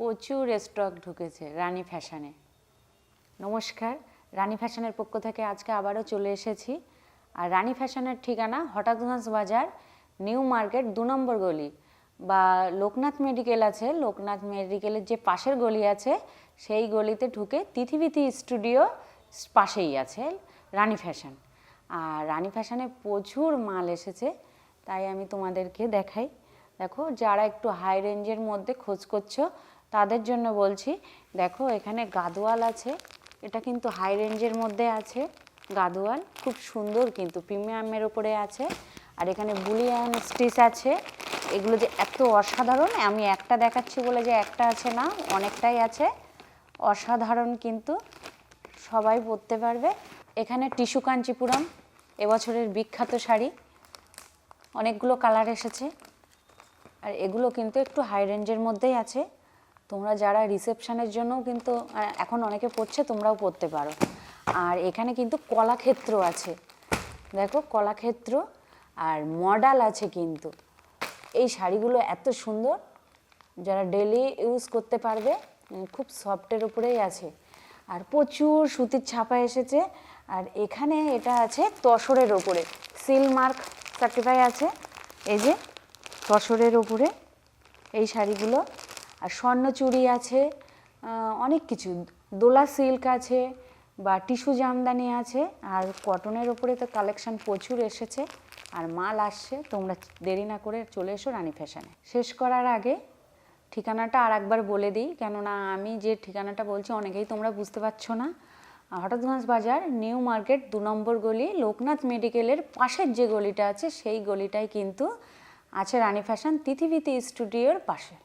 প্রচুর স্টক ঢুকেছে রানী ফ্যাশনে নমস্কার, রানী ফ্যাশনের পক্ষ থেকে আজকে আবারও চলে এসেছি। আর রানী ফ্যাশনের ঠিকানা হঠাৎগঞ্জ বাজার, নিউ মার্কেট দু নম্বর গলি। বা লোকনাথ মেডিকেল আছে, লোকনাথ মেডিকেলের যে পাশের গলি আছে, সেই গলিতে ঢুকে তিথিবিথি স্টুডিও পাশেই আছে রানী ফ্যাশন আর রানী ফ্যাশনে প্রচুর মাল এসেছে, তাই আমি তোমাদেরকে দেখাই। দেখো, যারা একটু হাই রেঞ্জের মধ্যে খোঁজ করছ তাদের জন্য বলছি, দেখো এখানে গাদোয়াল আছে, এটা কিন্তু হাই রেঞ্জের মধ্যে আছে। গাদোয়াল খুব সুন্দর কিন্তু, প্রিমিয়ামের ওপরে আছে। আর এখানে বুলিয়ান স্টিচ আছে। এগুলো যে এত অসাধারণ, আমি একটা দেখাচ্ছি বলে যে একটা আছে না, অনেকটাই আছে। অসাধারণ কিন্তু, সবাই পরতে পারবে। এখানে টিস্যু কাঞ্চিপুরম, এবছরের বিখ্যাত শাড়ি। অনেকগুলো কালার এসেছে। আর এগুলো কিন্তু একটু হাই রেঞ্জের মধ্যেই আছে। তোমরা যারা রিসেপশনের জন্যও কিন্তু এখন অনেকে পড়ছে, তোমরাও পড়তে পারো। আর এখানে কিন্তু কলাক্ষেত্র আছে। দেখো, কলাক্ষেত্র আর মডাল আছে কিন্তু। এই শাড়িগুলো এত সুন্দর, যারা ডেলি ইউজ করতে পারবে খুব সফটের উপরেই আছে। আর প্রচুর সুতির ছাপা এসেছে। আর এখানে এটা আছে তসরের ওপরে সিল মার্ক সার্টিফাই আছে। এই যে, তসরের ওপরে এই শাড়িগুলো। আর স্বর্ণচুড়ি আছে অনেক কিছু। দোলা সিল্ক আছে, বা টিস্যু জামদানি আছে, আর কটনের ওপরে তো কালেকশন প্রচুর এসেছে, আর মাল আসছে, তোমরা দেরি না করে চলে এসো রানী ফ্যাশনে। শেষ করার আগে ঠিকানাটা আর একবার বলে দিই, কেননা আমি যে ঠিকানাটা বলছি অনেকেই তোমরা বুঝতে পারছ না। হঠাৎগঞ্জ বাজার, নিউ মার্কেট, দু নম্বর গলি, লোকনাথ মেডিকেলের পাশের যে গলিটা আছে, সেই গলিটাই কিন্তু আছে রানী ফ্যাশন তিথিবিতি স্টুডিওর পাশে।